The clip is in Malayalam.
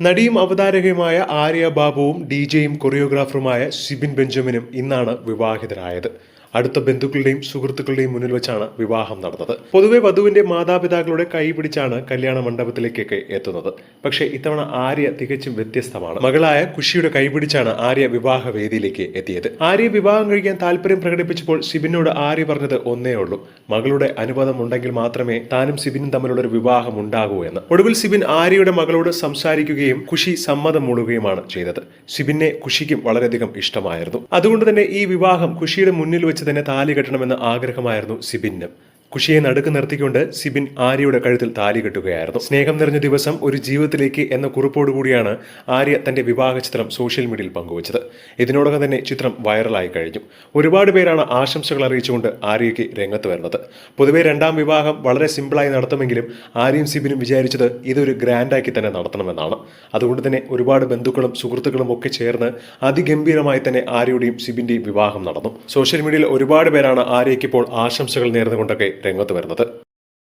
നടിയും അവതാരകയുമായ ആര്യ ബാബുവും ഡി ജെയും കൊറിയോഗ്രാഫറുമായ ഷിബിൻ ബെഞ്ചമിനും ഇന്നാണ് വിവാഹിതരായത്. അടുത്ത ബന്ധുക്കളുടെയും സുഹൃത്തുക്കളുടെയും മുന്നിൽ വെച്ചാണ് വിവാഹം നടന്നത്. പൊതുവെ വധുവിന്റെ മാതാപിതാക്കളുടെ കൈ പിടിച്ചാണ് കല്യാണ മണ്ഡപത്തിലേക്കൊക്കെ എത്തുന്നത്. പക്ഷേ ഇത്തവണ ആര്യ തികച്ചും വ്യത്യസ്തമാണ്. മകളായ കുഷിയുടെ കൈ പിടിച്ചാണ് ആര്യ വിവാഹ വേദിയിലേക്ക് എത്തിയത്. ആര്യ വിവാഹം കഴിക്കാൻ താല്പര്യം പ്രകടിപ്പിച്ചപ്പോൾ സിബിനോട് ആര്യ പറഞ്ഞത് ഒന്നേ ഉള്ളൂ. മകളുടെ അനുവാദം ഉണ്ടെങ്കിൽ മാത്രമേ താനും സിബിനും തമ്മിലുള്ള ഒരു വിവാഹം ഉണ്ടാകൂ എന്ന്. ഒടുവിൽ സിബിൻ ആര്യയുടെ മകളോട് സംസാരിക്കുകയും കുഷി സമ്മതം മൂടുകയുമാണ് ചെയ്തത്. സിബിനെ കുഷിക്കും വളരെയധികം ഇഷ്ടമായിരുന്നു. അതുകൊണ്ട് തന്നെ ഈ വിവാഹം കുഷിയുടെ മുന്നിൽ വെച്ച് തന്നെ താലി കെട്ടണമെന്ന ആഗ്രഹമായിരുന്നു സിബിന്. കുഷിയെ നടുക്ക് നിർത്തിക്കൊണ്ട് സിബിൻ ആര്യയുടെ കഴുത്തിൽ താലി കെട്ടുകയായിരുന്നു. സ്നേഹം നിറഞ്ഞ ദിവസം ഒരു ജീവിതത്തിലേക്ക് എന്ന കുറിപ്പോടുകൂടിയാണ് ആര്യ തന്റെ വിവാഹ ചിത്രം സോഷ്യൽ മീഡിയയിൽ പങ്കുവച്ചത്. ഇതിനോടകം തന്നെ ചിത്രം വൈറലായി കഴിഞ്ഞു. ഒരുപാട് പേരാണ് ആശംസകൾ അറിയിച്ചുകൊണ്ട് ആര്യയ്ക്ക് രംഗത്ത് വരുന്നത്. പൊതുവെ രണ്ടാം വിവാഹം വളരെ സിമ്പിളായി നടത്തുമെങ്കിലും ആര്യയും സിബിനും വിചാരിച്ചത് ഇതൊരു ഗ്രാൻഡാക്കി തന്നെ നടത്തണമെന്നാണ്. അതുകൊണ്ട് തന്നെ ഒരുപാട് ബന്ധുക്കളും സുഹൃത്തുക്കളും ഒക്കെ ചേർന്ന് അതിഗംഭീരമായി തന്നെ ആര്യയുടെയും സിബിന്റെയും വിവാഹം നടന്നു. സോഷ്യൽ മീഡിയയിൽ ഒരുപാട് പേരാണ് ആര്യയ്ക്ക് ഇപ്പോൾ ആശംസകൾ നേർന്നുകൊണ്ടൊക്കെ രംഗത്ത് വരുന്നത്